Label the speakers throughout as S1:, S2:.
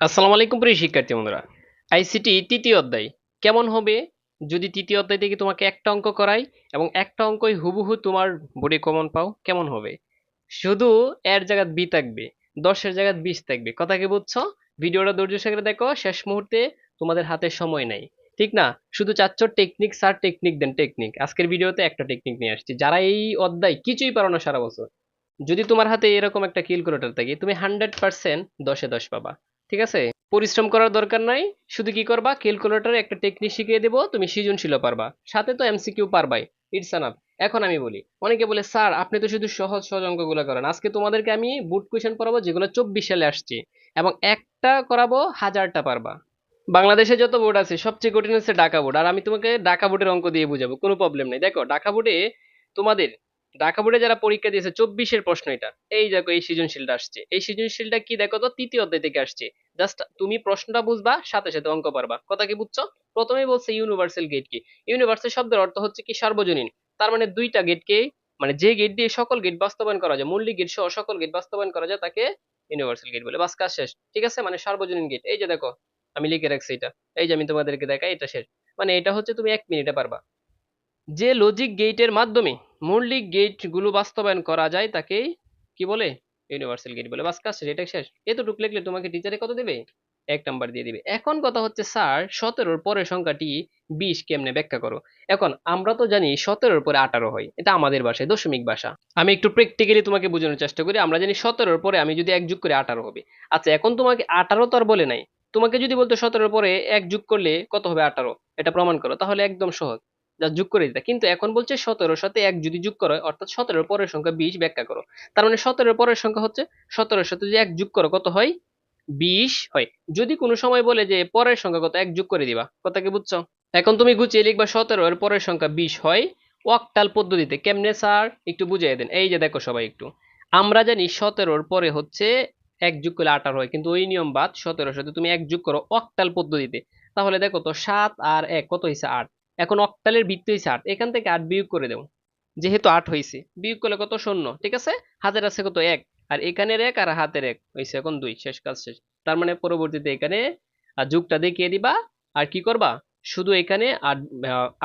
S1: আসসালামু আলাইকুম প্রিয় শিক্ষার্থী বন্ধুরা। আইসিটি তৃতীয় অধ্যায়। কেমন হবে? যদি তৃতীয় অধ্যায় থেকে তোমাকে একটা অঙ্ক করাই এবং একটা অঙ্কই হুবহু তোমার বোর্ডে কমন পাও, কেমন হবে? শুধু এর জায়গায় বি থাকবে, দশের জায়গায় বিশ থাকবে। কথা কি বুঝছ? ভিডিওটা ধৈর্য সহকারে দেখো, শেষ মুহূর্তে তোমাদের হাতে সময় নাই। ঠিক না? শুধু চাচ্ছ technique sir technique then technique আজকের ভিডিওতে একটা টেকনিক নিয়ে আসছি। যারা এই অধ্যায় কিছুই পারো না সারা বছর, যদি তোমার হাতে এরকম একটা ক্যালকুলেটর থাকে, তুমি হান্ড্রেড পার্সেন্ট দশে দশ পাবা। ঠিক আছে? পরিশ্রম করার দরকার নাই। শুধু কি করবা? ক্যালকুলেটরে একটা টেকনিক শিখিয়ে দেবো, তুমি সৃজনশীল পারবা। সাথে তো এমসিকিউ পারবাই। ইটস আনাফ এখন আমি বলি, অনেকে বলে, স্যার, আপনি তো শুধু সহজ সহজ অঙ্কগুলো করেন। আজকে তোমাদেরকে আমি বুট কোয়েশন পড়াবো, যেগুলো চব্বিশ সালে আসছে এবং একটা করাবো, হাজারটা পারবা। বাংলাদেশে যত বোর্ড আছে, সবচেয়ে কঠিন হচ্ছে ঢাকা বোর্ড আর আমি তোমাকে ঢাকা বোর্ডের অঙ্ক দিয়ে বুঝাবো, কোনো প্রবলেম নেই। দেখো, ঢাকা বোর্ডে তোমাদের, ঢাকা বোর্ডে যারা পরীক্ষা দিয়েছে, চব্বিশের প্রশ্ন এটা। এই দেখো, এই সৃজনশীলটা আসছে। এই সৃজনশীলটা কি দেখো তো? তৃতীয় অধ্যায় থেকে আসছে। জাস্ট তুমি প্রশ্নটা বুঝবা, সাথে সাথে অঙ্ক পারবা। কথা কি বুঝছ? প্রথমেই বলছে ইউনিভার্সাল গেট কি? ইউনিভার্সাল শব্দের অর্থ হচ্ছে কি সার্বজনীন। তার মানে দুইটা গেটকে মানে যে গেট দিয়ে সকল গেট বাস্তবায়ন করা যায়, মৌলিক গেট সহ সকল গেট বাস্তবায়ন করা যায়, তাকে ইউনিভার্সাল গেট বলে। বাস, কাজ শেষ। ঠিক আছে? মানে সার্বজনীন গেট এই যে দেখো, আমি লিখে রাখছি এটা। এই যে আমি তোমাদেরকে দেখাই, এটা শেষ। মানে এটা হচ্ছে তুমি এক মিনিটে পারবা। যে লজিক গেটের মাধ্যমে মৌলিক গেটগুলো বাস্তবায়ন করা যায় তাকে কি বলে? ইউনিভার্সাল গেট বলে। বাস, কাজ শেষ, এটা শেষ। এতটুকু লিখলে তোমাকে টিচারে কত দেবে? এক নাম্বার দিয়ে দিবে। এখন কথা হচ্ছে স্যার সতেরোর পরের সংখ্যাটি বিশ কেমনে ব্যাখ্যা করো? এখন, আমরা তো জানি সতেরোর পরে আঠারো হয়। এটা আমাদের ভাষায় দশমিক ভাষা। আমি একটু প্র্যাকটিক্যালি তোমাকে বোঝানোর চেষ্টা করি। আমরা জানি সতেরোর পরে আমি যদি এক যুগ করে আঠারো হবে। আচ্ছা এখন তোমাকে আঠারো তো আর বলে নাই। তোমাকে যদি বলতো সতেরোর পরে এক যুগ করলে কত হবে আঠারো? এটা প্রমাণ করো, তাহলে একদম সহজ। যা যোগ করে দিতে। কিন্তু এখন বলছে সতেরোর সাথে এক যদি যোগ করো, অর্থাৎ সতেরোর পরের সংখ্যা বিশ ব্যাখ্যা করো। তার মানে সতেরোর পরের সংখ্যা হচ্ছে, সতেরোর সাথে যদি এক যোগ করো, কত হয়? বিশ হয়। যদি কোনো সময় বলে যে পরের সংখ্যা কত, এক যোগ করে দিবা। কথা কি বুঝছ? এখন তুমি গুছিয়ে লিখবা সতেরো এর পরের সংখ্যা বিশ হয় ওয়াক্টাল পদ্ধতিতে। কেমনে স্যার? একটু বুঝিয়ে দেন। এই যে দেখো সবাই একটু। আমরা জানি সতেরোর পরে হচ্ছে এক যোগ করলে আঠারো হয়। কিন্তু ওই নিয়ম বাদ সতেরোর সাথে তুমি এক যোগ করো অকটাল পদ্ধতিতে। তাহলে দেখো তো সাত আর এক, কত হয়েছে আট? এখন অক্টালের বৃত্ত হয়েছে আট এখান থেকে আট বিয়োগ করে দেও যেহেতু আট হয়েছে, বিয়োগ করলে কত? শূন্য। ঠিক আছে? হাতের আছে কত? এক। আর এখানের এক আর হাতের এক হয়েছে এখন দুই। শেষ কাজ শেষ। তার মানে পরবর্তীতে এখানে যুগটা দেখিয়ে দিবা। আর কি করবা? শুধু এখানে আট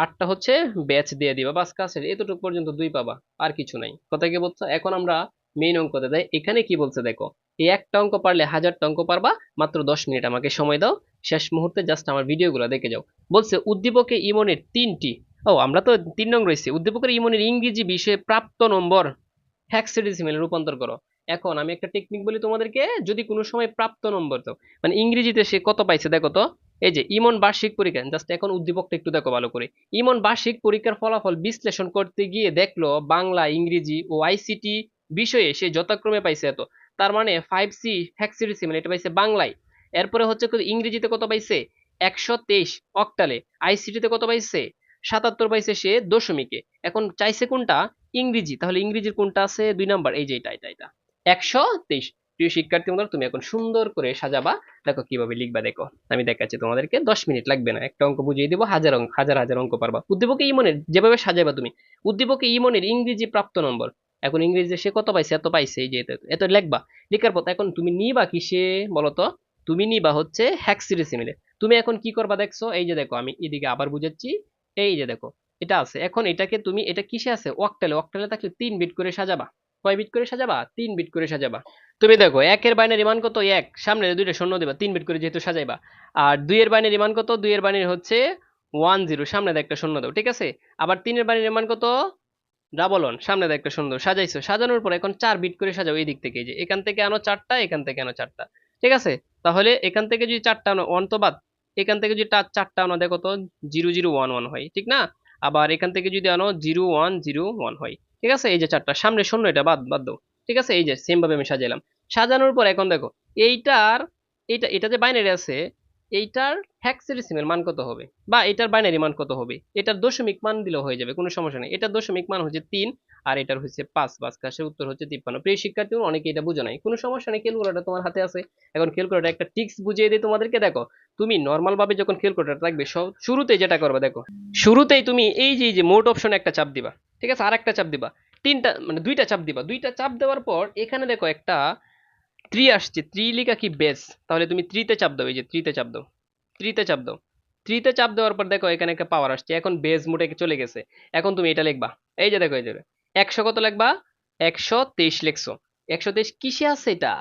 S1: আটটা হচ্ছে ব্যাচ দিয়ে দিবা। বাস কাজ শেষ। এতটুকু পর্যন্ত দুই পাবা। আর কিছু নাই। কথা কি বলছো? এখন আমরা মেইন অঙ্কতে দেয় এখানে কি বলছে দেখো? এই একটা অঙ্ক পারলে হাজারটা অঙ্ক পারবা, মাত্র দশ মিনিট আমাকে সময় দাও। শেষ মুহূর্তে জাস্ট আমার ভিডিওগুলো দেখে যাও। বলছে, উদ্দীপকে ইমনের তিনটি ও, আমরা তো তিন নং রয়েছে। উদ্দীপকের ইমনের ইংরেজি বিষয়ে প্রাপ্ত নম্বর হ্যাক্সিডেসিমেলে রূপান্তর করো। এখন আমি একটা টেকনিক বলি তোমাদেরকে, যদি কোনো সময় প্রাপ্ত নম্বর তো মানে ইংরেজিতে সে কত পাইছে দেখো তো? এই যে, ইমন বার্ষিক পরীক্ষা। জাস্ট এখন উদ্দীপকটা একটু দেখো ভালো করে। ইমন বার্ষিক পরীক্ষার ফলাফল বিশ্লেষণ করতে গিয়ে দেখল বাংলা, ইংরেজি ও আইসিটি বিষয়ে সে যথাক্রমে পাইছে এত। তার মানে ফাইভ সি হ্যাক্সিডেসিমেল এটা পাইছে বাংলায়। এরপরে হচ্ছে ইংরেজিতে কত পাইছে? একশো তেইশ অক্টালে আইসিটিতে কত পাইছে? সাতাত্তর পাইছে সে দশমিকে। এখন চাইছে কোনটা? ইংরেজি। তাহলে ইংরেজির কোনটা আছে? দুই নাম্বার। এই যে এটা এটা এটা। একশো তেইশ। প্রিয় শিক্ষার্থী বন্ধুরা, তুমি এখন সুন্দর করে সাজাবা। দেখো কীভাবে লিখবা, দেখো। আমি দেখাচ্ছি তোমাদেরকে, দশ মিনিট লাগবে না। একটা অঙ্ক বুঝিয়ে দেবো, হাজার অঙ্ক হাজার হাজার অঙ্ক পারবা। উদ্দীপকে ইমনের, যেভাবে সাজাবা তুমি, উদ্দীপকে ইমনের ইংরেজি প্রাপ্ত নম্বর। এখন ইংরেজিতে সে কত পাইছে? এত পাইছে, এই যে এত লিখবা। লেখার পর এখন তুমি নিবা কিসে বলতো? তুমি নিবা হচ্ছে হ্যাক্সিডেসিমেলে তুমি এখন কি করবা দেখছ? এই যে দেখো, আমি এদিকে আবার বুঝাচ্ছি। এই যে দেখো, এটা আছে। এখন এটাকে তুমি, এটা কিসে আছে? ওয়াক্টালে ওয়াক্টালে থাকলে তিন বিট করে সাজাবা। কয় বিট করে সাজাবা? তিন বিট করে সাজাবা। তুমি দেখো, একের বাইনারি মান কত? এক। সামনে দুইটা শূন্য দেবা, তিন বিট করে যেহেতু সাজাইবা। আর দুইয়ের বাইনারি মান কত? দুইয়ের বাইনারি হচ্ছে ওয়ান জিরো সামনে একটা শূন্য দাও, ঠিক আছে? আবার তিনের বাইনারি মান কত? ডাবল ওয়ান সামনে একটা সুন্দর। সাজাইছো। সাজানোর পর এখন চার বিট করে সাজাও এই দিক থেকে। যে এখান থেকে আনো চারটা, এখান থেকে আনো চারটা। ঠিক আছে? তাহলে এখান থেকে যদি চারটা আনো ওয়ান তো বাদ। এখান থেকে যদি চারটা আনো, দেখো তো জিরো জিরো ওয়ান ওয়ান হয়, ঠিক না? আবার এখান থেকে যদি আনো জিরো ওয়ান জিরো ওয়ান হয়। ঠিক আছে? এই যে চারটা, সামনে শূন্য, এটা বাদ বাদ দাও। ঠিক আছে? এই যে সেম ভাবে আমি সাজাইলাম। সাজানোর পর এখন দেখো, এইটার এইটা এটা যে বাইনারি আছে এইটার হ্যাক্সেডেসিমেল মান কত হবে? বা এটার বাইনারি মান কত হবে? এটার দশমিক মান দিলেও হয়ে যাবে, কোনো সমস্যা নেই। এটার দশমিক মান হচ্ছে তিন, আর এটার হচ্ছে পাঁচ পাঁচ কাশের উত্তর হচ্ছে তিপ্পান্ন। প্রিয় শিক্ষার্থী অনেকে এটা বুঝো নাই। কোনো সমস্যা নেই ক্যালকুলেটার তোমার হাতে আছে। এখন ক্যালকুলেটার একটা টিক্স বুঝিয়ে দিই তোমাদেরকে, দেখো, তুমি নর্মাল ভাবে যখন ক্যালকুলেটার রাখবে শুরুতেই যেটা করবে, দেখো, শুরুতেই তুমি এই যে যে, মোট অপশন একটা চাপ দিবা, ঠিক আছে? আর একটা চাপ দিবা। তিনটা মানে দুইটা চাপ দিবা। দুইটা চাপ দেওয়ার পর এখানে দেখো একটা থ্রি আসছে থ্রি লিখা কি বেস তাহলে তুমি থ্রিতে চাপ দাও, এই যে থ্রিতে চাপ দাও থ্রিতে চাপ দাও। থ্রিতে চাপ দেওয়ার পর দেখো এখানে একটা পাওয়ার আসছে, এখন বেস মোটে চলে গেছে। এখন তুমি এটা লিখবা। এই যে দেখো, এই যে একশো কত লিখবা? একশো তেইশ লিখছো। একশো তেইশ কিসে আছে এটা?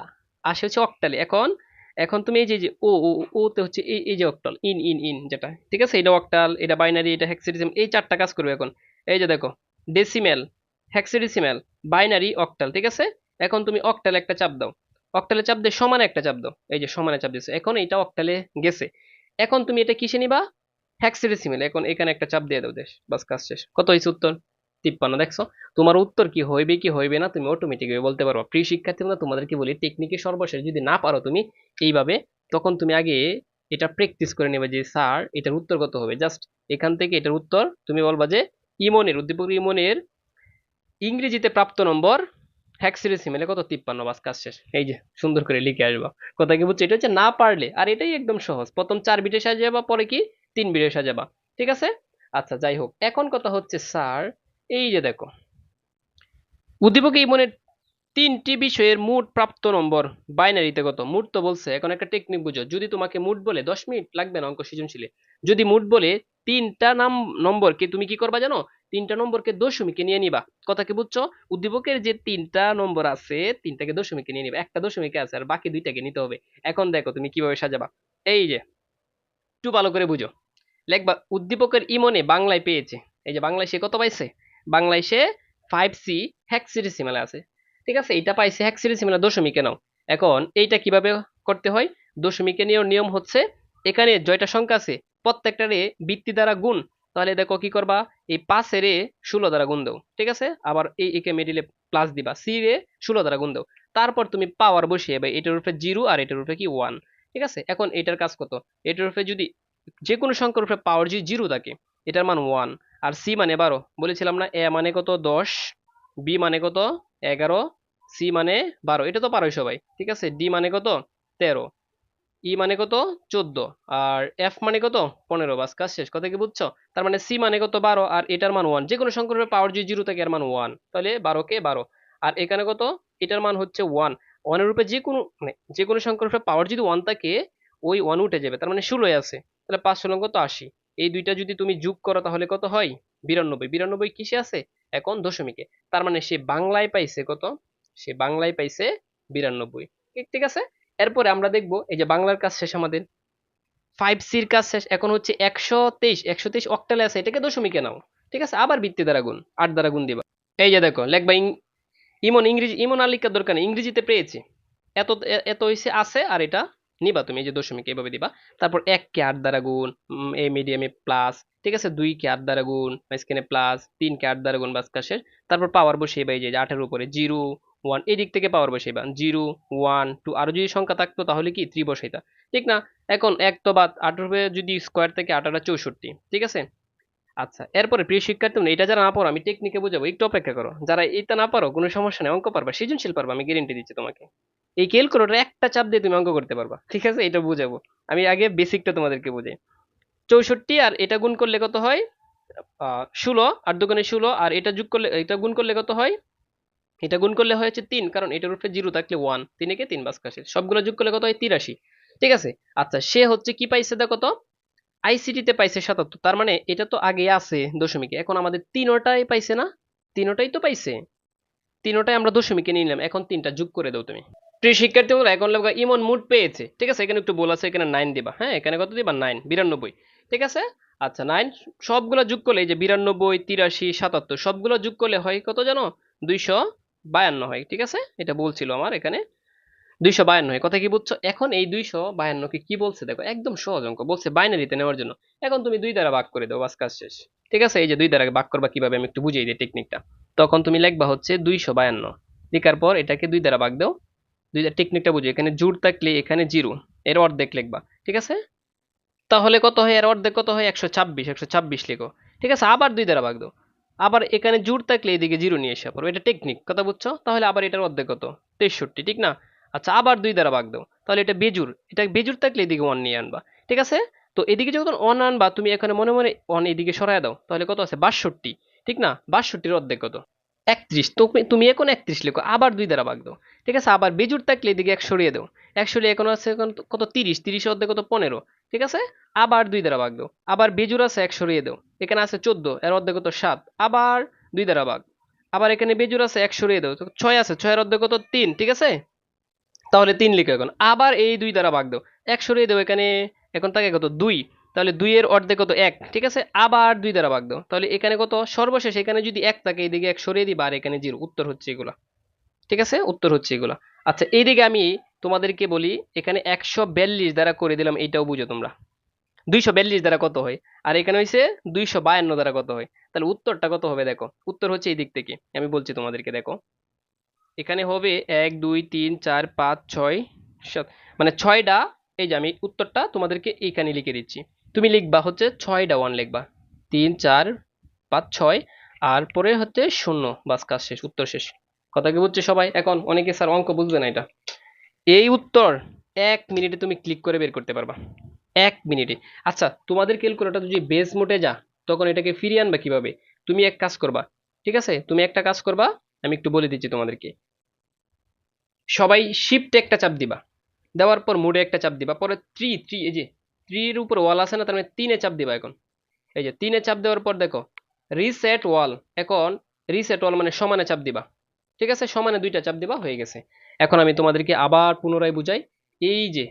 S1: আসে হচ্ছে অক্টালে এখন এখন তুমি এই যে ও ও ও তে হচ্ছে এই এই যে অক্টাল ইন ইন ইন যেটা। ঠিক আছে? এটা অক্টাল এটা বাইনারি এটা হেক্সাডেসিমাল এই চারটা কাজ করবে এখন। এই যে দেখো ডেসিমেল হেক্সাডেসিমাল বাইনারি অক্টাল ঠিক আছে? এখন তুমি অক্টালে একটা চাপ দাও। অক্টালে চাপ দিয়ে সমানে একটা চাপ দাও। এই যে সমানে চাপ দিয়েছে। এখন এটা অক্টালে গেছে। এখন তুমি এটা কিসে নিবা? হেক্সাডেসিমাল এখন এখানে একটা চাপ দিয়ে দাও দেশ। বাস, কাজ শেষ। কত হয়েছে উত্তর? তিপ্পান্ন, দেখছ? তোমার উত্তর কি হইবে কি হইবে না, তুমি অটোমেটিক বলতে পারো প্রিয় শিক্ষার্থী বন্ধুরা তোমাদেরকে বলি টেকনিকে সর্বশেষ যদি না পারো তুমি, এইভাবে, তখন তুমি আগে এটা প্র্যাকটিস করে নেবে যে, স্যার, এটার উত্তর কত হবে? জাস্ট এখান থেকে এটার উত্তর তুমি বলবা যে, ইমনের, উদ্দীপক ইমনের ইংরেজিতে প্রাপ্ত নম্বর হ্যাক্সিডেসিমেলে কত? তিপ্পান্ন, বাস কাজ শেষ। এই যে, সুন্দর করে লিখে আসবা। কথা কি বুঝছ? এটা হচ্ছে না পারলে, আর এটাই একদম সহজ। প্রথম চার বিটে পরে কি? তিন বিটে ঠিক আছে? আচ্ছা যাই হোক। এখন কথা হচ্ছে, স্যার, এই যে দেখো। উদ্দীপক ইমনের তিনটি বিষয়ের মোট প্রাপ্ত নম্বর বাইনারিতে কত? মোট তো বলছে, এখন একটা টেকনিক বুঝো। যদি তোমাকে মোট বলে, দশ মিনিট লাগবে না অঙ্ক সৃজনশীলে। যদি মোট বলে তিনটা নাম, নম্বরকে তুমি কি করবা জানো? তিনটা নম্বরকে দশমিকে নিয়ে নিবা। কথা কি বুঝছ? উদ্দীপকের যে তিনটা নম্বর আছে, তিনটাকে দশমিকে নিয়ে নিবা। একটা দশমিকে আছে আর বাকি দুইটাকে নিতে হবে। এখন দেখো তুমি কীভাবে সাজাবা। এই যে, একটু ভালো করে বুঝো। লেখবা, উদ্দীপকের ইমনে বাংলায় পেয়েছে। এই যে, বাংলায় সে কত পাইছে? বাংলায় সে ফাইভ সি হ্যাক্সিডেসিমালে আছে। ঠিক আছে? এটা পাইছে হ্যাক্সিডেসিমালে দশমিকে নাও। এখন এইটা কীভাবে করতে হয়? দশমিকে নিয়ে নিয়ম হচ্ছে, এখানে জয়টা সংখ্যা আছে, প্রত্যেকটারে বৃত্তি দ্বারা গুণ তাহলে দেখো কি করবা? এই পাঁচের এ ষোলো দ্বারা গুণ দাও, ঠিক আছে? আবার এই একে মিডিলে প্লাস দিবা সি রে ষোলো দ্বারা গুণ দাও। তারপর তুমি পাওয়ার বসিয়ে বা এটার উপরে জিরো আর এটার উপরে কি ওয়ান ঠিক আছে? এখন এটার কাজ কত? এটার উপরে যদি যে কোনো সংখ্যার উপরে পাওয়ার যদি জিরো থাকে, এটার মান ওয়ান আর সি মানে বারো, বলেছিলাম না? এ মানে কত? দশ বি মানে কত? এগারো সি মানে বারো, এটা তো পারোই সবাই, ঠিক আছে? ডি মানে কত? তেরো ই মানে কত? চোদ্দ। আর এফ মানে কত? পনেরো। বাস, কাজ শেষ। কথা কি বুঝছ? তার মানে সি মানে কত? বারো। আর এটার মান ওয়ান যে কোনো সংখ্যার পাওয়ার যদি জিরো থাকে, এর মান ওয়ান তাহলে বারো কে বারো। আর এখানে কত? এটার মান হচ্ছে ওয়ান ওয়ানের রূপে যে কোনো মানে যে কোনো সংখ্যার উপরে পাওয়ার যদি ওয়ান থাকে, ওই ওয়ান উঠে যাবে। তার মানে ষোলোই আছে। তাহলে পাঁচ ষোলো কত? আশি। এই দুইটা যদি তুমি যোগ করো, তাহলে কত হয়? বিরানব্বই। বিরানব্বই কিসে আছে? এখন দশমিকে। তার মানে সে বাংলায় পাইছে কত? সে বাংলায় পাইছে বিরানব্বই। ঠিক আছে? এরপরে আমরা দেখব এই যে বাংলার কাজ শেষ আমাদের। ফাইভ সির কাজ শেষ, এখন হচ্ছে একশো তেইশ একশো তেইশ অক্টালে আছে, এটাকে দশমিকে নাও। ঠিক আছে? আবার বৃত্তি দ্বারা গুণ, আট দ্বারা গুণ দিবা। এই যে দেখো, লেখবা ইমন ইংরেজি ইমন আর লিখার দরকার নেই, ইংরেজিতে পেয়েছি। এত এত হয়েছে আছে, আর এটা নিবা তুমি, এই যে দশমিক এইভাবে দিবা। তারপর এক কে আট দ্বারা গুণ এ মিডিয়ামে প্লাস ঠিক আছে? দুই কে আট দ্বারা গুণ, মাঝখানে প্লাস তিন কে আট দ্বারা গুণ, বাস কাশের তারপর পাওয়ার বসিয়ে বা এই যে আটের উপরে, জিরো ওয়ান এই দিক থেকে পাওয়ার বসাইবা। জিরো ওয়ান টু আরও যদি সংখ্যা থাকতো, তাহলে কি? থ্রি বসাইতা। ঠিক না? এখন এক তো বাদ আঠারো যদি স্কোয়ার থেকে আঠারো চৌষট্টি। ঠিক আছে? আচ্ছা এরপরে প্রিয় শিক্ষার্থী এটা যারা না পারো আমি টেকনিকে বুঝাবো, একটু অপেক্ষা করো। যারা এটা না পারো, কোনো সমস্যা নেই, অঙ্ক পারবা, সৃজনশীল পারবা, আমি গ্যারেন্টি দিচ্ছি তোমাকে। এই কেল ক্যালকুলেটর একটা চাপ দিয়ে তুমি অঙ্ক করতে পারবা। ঠিক আছে? এটা বুঝাবো। আমি আগে বেসিকটা তোমাদেরকে বুঝাই। চৌষট্টি আর এটা গুণ করলে কত হয়? ষোলো, আর দোকানে ষোলো, আর এটা যোগ করলে, এটা গুণ করলে কত হয়? এটা গুণ করলে হয়েছে তিন, কারণ এটার উপরে জিরো থাকলে ওয়ান তিনেকে তিন বাস সবগুলো যোগ করলে কত হয়? তিরাশি। ঠিক আছে? আচ্ছা সে হচ্ছে কি পাইছে দেখো তো? আইসিটিতে পাইছে সাতাত্তর। তার মানে এটা তো আগে আছে দশমিকে। এখন আমাদের তিনোটাই পাইছে না? তিনোটাই তো পাইছে। তিনোটাই আমরা দশমিকে নিয়ে নিলাম। এখন তিনটা যোগ করে দাও তুমি। প্রিয় শিক্ষার্থী বলো এখন লোক ইমন মুড পেয়েছে। ঠিক আছে? এখানে একটু বল আছে, এখানে নাইন দিবা। হ্যাঁ এখানে কত দিবা? নাইন বিরানব্বই। ঠিক আছে? আচ্ছা নাইন সবগুলো যোগ করলে এই যে বিরানব্বই, তিরাশি, সাতাত্তর, সবগুলো যোগ করলে হয় কত জানো? দুইশো বায়ান্ন হয়, ঠিক আছে? এটা বলছিল আমার এখানে। দুইশো বায়ান্ন হয়। কথা কি বুঝছ? এখন এই দুইশো বায়ান্নকে কি বলছে? দেখো, একদম সহজ অঙ্ক। বলছে বাইনারিতে নেওয়ার জন্য। এখন তুমি দুই দ্বারা ভাগ করে দাও, বাস কাজ শেষ। ঠিক আছে? এই যে দুই দ্বারা ভাগ করবা কীভাবে? আমি একটু বুঝিয়ে দিই টেকনিকটা তখন তুমি লিখবা হচ্ছে দুইশো বায়ান্ন। লেখার পর এটাকে দুই দ্বারা ভাগ দাও। দুই টেকনিকটা বুঝো এখানে জোর থাকলে এখানে জিরো। এর অর্ধেক লিখবা। ঠিক আছে? তাহলে কত হয়? এর অর্ধেক কত হয়? একশো ছাব্বিশ। একশো ছাব্বিশ লিখো। ঠিক আছে? আবার দুই দ্বারা ভাগ দাও। আবার এখানে জোর থাকলে এদিকে জিরো নিয়ে এসে পড়বে। এটা টেকনিক কথা বুঝছ? তাহলে আবার এটার অর্ধেক কত? তেষট্টি, ঠিক না? আচ্ছা আবার দুই দ্বারা ভাগ দাও। তাহলে এটা বেজুর এটা বেজুর থাকলে এদিকে ওয়ান নিয়ে আনবা, ঠিক আছে? তো এদিকে যখন ওয়ান আনবা, তুমি এখানে মনে মনে ওয়ান এদিকে সরাই দাও, তাহলে কত আছে? বাষট্টি, ঠিক না? বাষট্টির অর্ধেক কত? একত্রিশ। তুমি তুমি এখন একত্রিশ লিখো, আবার দুই দ্বারা ভাগ দাও। ঠিক আছে? আবার বেজুর থাকলে এদিকে এক সরিয়ে দাও। এক সরিয়ে এখন আছে এখন কত তিরিশ? তিরিশ অর্ধে কত পনেরো? ঠিক আছে? আবার দুই দ্বারা ভাগ দাও। আবার বেজুর আছে এক সরিয়ে দাও। এখানে আছে চোদ্দ, এর অর্ধে কত সাত। আবার দুই দ্বারা ভাগ। আবার এখানে বেজুর আছে এক সরিয়ে দাও। তো ছয় আছে, ছয়ের অর্ধে কত? তিন, ঠিক আছে? তাহলে তিন লিখো এখন। আবার এই দুই দ্বারা ভাগ দাও। এক সরিয়ে দাও এখানে, এখন থাকে কত? দুই। তাহলে দুইয়ের অর্ধেক কত? এক। ঠিক আছে? আবার দুই দ্বারা ভাগ দাও। তাহলে এখানে কত? সর্বশেষ এখানে যদি এক থাকে এইদিকে এক সরিয়ে দিবা, আর এখানে জিরো। উত্তর হচ্ছে এগুলা। ঠিক আছে? উত্তর হচ্ছে এগুলা। আচ্ছা এইদিকে আমি তোমাদেরকে বলি, এখানে একশো বিয়াল্লিশ দ্বারা করে দিলাম, এইটাও বুঝো তোমরা। দুইশো বিয়াল্লিশ দ্বারা কত হয়? আর এখানে হয়েছে দুইশো বায়ান্ন দ্বারা কত হয়? তাহলে উত্তরটা কত হবে দেখো? উত্তর হচ্ছে এই দিক থেকে। আমি বলছি তোমাদেরকে, দেখো। এখানে হবে এক, দুই, তিন, চার, পাঁচ, ছয়, সাত। মানে ছয়টা এই যে আমি উত্তরটা তোমাদেরকে এইখানে লিখে দিচ্ছি। তুমি লিখবা হচ্ছে ছয়টা ওয়ান লিখবা। তিন, চার, পাঁচ, ছয়, আর পরে হচ্ছে শূন্য। বাস, কাজ শেষ, উত্তর শেষ। কথা কি বুঝছে সবাই? এখন অনেকে স্যার অঙ্ক বুঝবে না এটা। এই উত্তর এক মিনিটে তুমি ক্লিক করে বের করতে পারবা। এক মিনিটে। আচ্ছা তোমাদের ক্যালকুলেটর যদি বেস মোটে যা, তখন এটাকে ফিরিয়ে আনবা কীভাবে? তুমি এক কাজ করবা, ঠিক আছে? তুমি একটা কাজ করবা, আমি একটু বলে দিচ্ছি তোমাদেরকে। সবাই শিফট একটা চাপ দিবা। দেওয়ার পর মুডে একটা চাপ দিবা। পরে থ্রি থ্রি এই যে থ্রির উপর ওয়াল আছে না, তার মানে তিনে চাপ দিবা এখন। এই যে তিনে চাপ দেওয়ার পর দেখো রিসেট ওয়াল এখন রিসেট ওয়াল মানে সমানে চাপ দিবা। ঠিক আছে? সমানে দুইটা চাপ দিবা, হয়ে গেছে। এখন আমি তোমাদেরকে আবার পুনরায় বুঝাই, এই যে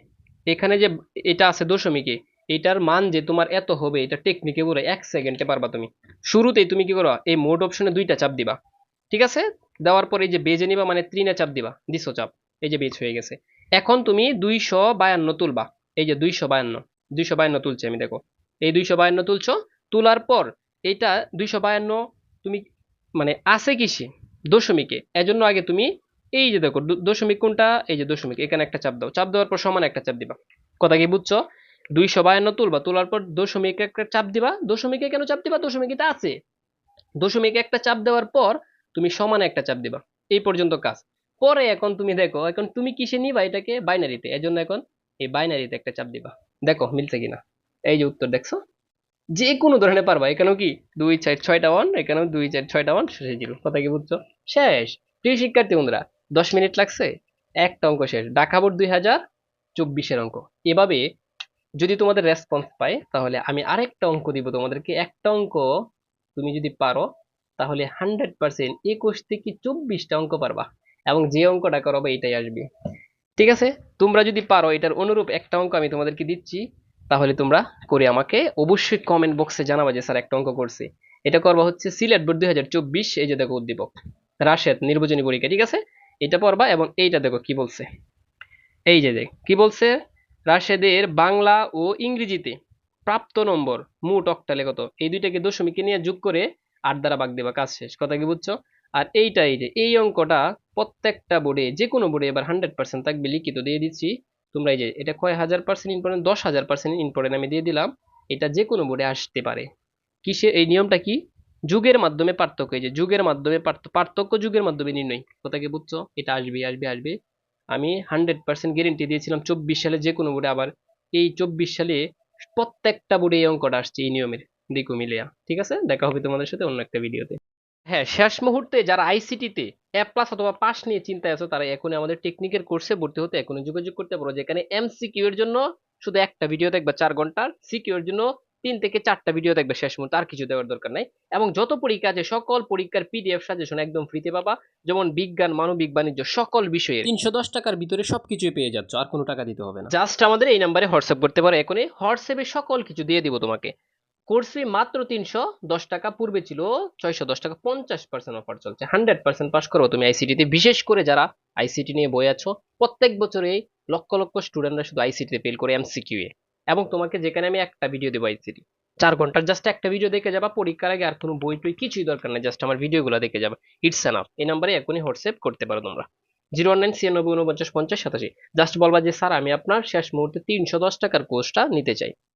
S1: এখানে যে এটা আছে দশমিকে, এটার মান যে তোমার এত হবে, এটা টেকনিকে বলে এক সেকেন্ডে পারবা তুমি। শুরুতেই তুমি কি করো এই মোড অপশনে দুইটা চাপ দিবা। ঠিক আছে? দেওয়ার পর এই যে বেজে নিবা মানে ত্রিনে চাপ দিবা, দিছো চাপ। এই যে বেজ হয়ে গেছে। এখন তুমি দুইশো বায়ান্ন তুলবা। এই যে দুইশো বায়ান্ন। দুইশো বায়ান্ন তুলছে আমি, দেখো। এই দুইশো বায়ান্ন তুলছো, তোলার পর এইটা দুইশো বায়ান্ন তুমি মানে আছে কিসে? দশমিকে। এজন্য আগে তুমি এই যে দেখো দশমিক কোনটা? এই যে দশমিক, এখানে একটা চাপ দাও। চাপ দেওয়ার পর সমান একটা চাপ দিবা। কথা কি বুঝছ? দুইশো বায়ান্ন তুলবা, তোলার পর দশমিকে একটা চাপ দিবা। দশমিকে কেন চাপ দিবা? দশমিক এটা আছে। দশমিকে একটা চাপ দেওয়ার পর তুমি সমান একটা চাপ দিবা। এই পর্যন্ত কাজ। পরে এখন তুমি দেখো, এখন তুমি কিসে নিবা? এটাকে বাইনারিতে। এজন্য এখন এই বাইনারিতে একটা চাপ দিবা। দেখো, মিলছে কিনা? এই যে উত্তর দেখছ? যে কোনো ধরনের পারবা। এখানেও কি দুই চার ছয়টা ওয়ান এখানেও দুই চার ছয়টা ওয়ান শেষে জিরো। কথা কি বুঝছ? শেষ। প্রিয় শিক্ষার্থী বন্ধুরা, দশ মিনিট লাগছে, একটা অঙ্ক শেষ। ঢাকা বোর্ড দুই হাজার চব্বিশের অঙ্ক। এভাবে যদি তোমাদের রেসপন্স পাই তাহলে আমি আরেকটা অঙ্ক দিব তোমাদেরকে। একটা অঙ্ক তুমি যদি পারো, তাহলে হান্ড্রেড পার্সেন্ট একুশ থেকে চব্বিশটা অঙ্ক পারবা। এবং যে অঙ্কটা করবে, এটাই আসবে। ঠিক আছে? তোমরা যদি পারো, এটার অনুরূপ একটা অঙ্ক আমি তোমাদেরকে দিচ্ছি, তাহলে তোমরা করে আমাকে অবশ্যই কমেন্ট বক্সে জানাবা যে স্যার একটা অঙ্ক করছি। এটা করবা হচ্ছে সিলেট বোর্ড দুই হাজার চব্বিশ, এই যে দেখো উদ্দীপক। রাশেদ, নির্বাচনী পরীক্ষা, ঠিক আছে? এটা পড়বা এবং এইটা দেখো কি বলছে। এই যে দেখ, কি বলছে? রাশেদের বাংলা ও ইংরেজিতে প্রাপ্ত নম্বর, মোট অক্টালে কত? এই দুইটাকে দশমিকে নিয়ে যোগ করে আট দ্বারা ভাগ দেবা, কাজ শেষ। কথা কি বুঝছ? আর এইটা, এই যে, এই অঙ্কটা প্রত্যেকটা বোর্ডে যে কোনো বোর্ডে এবার হান্ড্রেড পার্সেন্ট থাকবে, লিখিত দিয়ে দিচ্ছি। তোমরা এই যে, এটা কয় হাজার পার্সেন্ট ইম্পর্টেন্ট দশ হাজার পার্সেন্ট ইম্পর্টেন্ট আমি দিয়ে দিলাম। এটা যে কোনো বোর্ডে আসতে পারে। কিসে, এই নিয়মটা কি? যুগের মাধ্যমে পার্থক্য, এই যে, যুগের মাধ্যমে পার্থ- পার্থক্য যুগের মাধ্যমে নির্ণয়। কথা কি বুঝছ? এটা আসবে আসবে আসবে। আমি হান্ড্রেড পার্সেন্ট গ্যারেন্টি দিয়েছিলাম চব্বিশ সালে যে কোনো বোর্ডে আবার। এই চব্বিশ সালে প্রত্যেকটা বোর্ডে এই অঙ্কটা আসছে, এই নিয়মের। দিকু মিলিয়া, ঠিক আছে? দেখা হবে তোমাদের সাথে অন্য একটা ভিডিওতে হ্যাঁ শেষ মুহূর্তে যারা আইসিটিতে এ প্লাস অথবা পাস নিয়ে চিন্তায় আছো তারা এখনই আমাদের টেকনিকের কোর্সে ভর্তি হতে এখনই যোগাযোগ করতে পারো যেখানে এমসিকিউ এর জন্য শুধু একটা ভিডিও দেখবে চার ঘণ্টার সিকিউ এর জন্য তিন থেকে চারটা ভিডিও দেখবে শেষ মুহূর্তে আর কিছু দেওয়ার দরকার নাই। এবং যত পরীক্ষা আছে সকল পরীক্ষার পিডিএফ সাজেশন একদম ফ্রিতে পাবা যেমন বিজ্ঞান মানবিক বাণিজ্য সকল বিষয়ে তিনশো দশ টাকার ভিতরে সবকিছুই পেয়ে যাচ্ছ আর কোনো টাকা দিতে হবে না। জাস্ট আমাদের এই নাম্বারে হোয়াটসঅ্যাপ করতে পারো এখনই। হোয়াটসঅ্যাপে সকল কিছু দিয়ে দিব তোমাকে। কোর্স মাত্র তিনশো দশ টাকা, পূর্বে ছিল ছয়শো দশ টাকা, পঞ্চাশ পার্সেন্ট অফার চলছে। হান্ড্রেড পার্সেন্ট পাস করো তুমি আইসিটিতে বিশেষ করে যারা আইসিটি নিয়ে বই আছো, প্রত্যেক বছরে লক্ষ লক্ষ স্টুডেন্টরা শুধু আইসিটিতে ফেল করে এমসিকিউ এ। এবং তোমাকে যেখানে আমি একটা ভিডিও দেবো আইসিটি চার ঘণ্টার জাস্ট একটা ভিডিও দেখে যাবা, পরীক্ষার আগে আর কোনো বই টই কিছুই দরকার নেই জাস্ট আমার ভিডিওগুলো দেখে যাবে। ইটস এনাফ এই নাম্বারে এখনই হোয়াটসঅ্যাপ করতে পারো তোমরা। জিরো ওয়ান নাইন ছিয়ানব্বই উনপঞ্চাশ পঞ্চাশ, সাতাশি। জাস্ট বলবা যে, স্যার, আমি আপনার শেষ মুহূর্তে তিনশো দশ টাকার কোর্সটা নিতে চাই।